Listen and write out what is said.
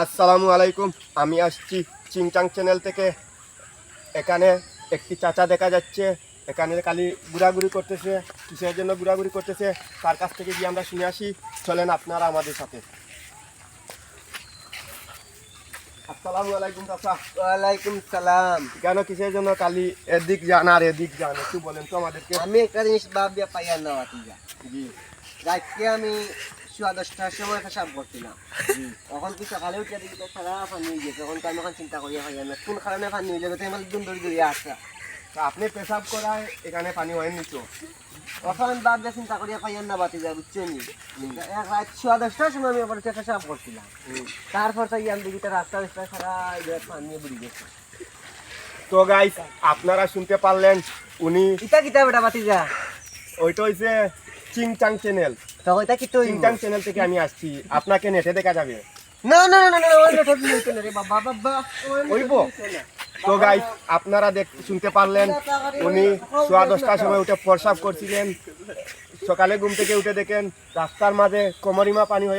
আসসালামু আলাইকুম আমি আসছি চিংচাং চ্যানেল থেকে। এখানে একটি চাচা দেখা যাচ্ছে এখানে খালি ঘোরাঘুরি করতেছে কিসের জন্য ঘোরাঘুরি করতেছে তার কাছ থেকে গিয়ে আমরা শুনে আসি। চলেন আপনারা আমাদের সাথে। আসসালামু আলাইকুম চাচা। ওয়ালাইকুম সালাম। কেন কিসের জন্য খালি এদিক যান আর এদিক যান একটু বলেন তো আমাদেরকে। আমি একটা জিনিস ভাবিয়া পাইয়া নেওয়া তুইয়া জি। রাতকে আমি সোয়া দশটার সময় করছিলাম তুই সকালে উঠে দেখি তো সারা পানি হয়ে গেছে। তখন তো আমি এখন চিন্তা পাইয়া না কোন কারণে পানি হয়ে যাবে? তুই আমার দুন দড়ি দড়িয়ে আসা তা আপনি পেশাব করায় এখানে পানি তখন আমি ভাবতে চিন্তা না বাতি বুঝছ নি? এক রাত দশটার সময় আমি আবার করছিলাম। তারপর তো আমি দেখি রাস্তা রাস্তা সারা পানি নিয়ে বুড়ি গেছে। তো গাইস আপনারা শুনতে পারলেন উনি ইটা কিতা বেটা বাতি যা ওইটা হইছে চিংচাং চ্যানেল তো ওইটা কি চিংচাং চ্যানেল থেকে আমি আসছি। আপনাকে নেটে দেখা যাবে। না না না না ওই নেটে রে বাবা বাবা ওইব তো গাইস আপনারা দেখ শুনতে পারলেন উনি সোয়া দশটার সময় উঠে প্রসাব করছিলেন। সকালে ঘুম থেকে উঠে দেখেন রাস্তার মাঝে কোমরিমা পানি হয়ে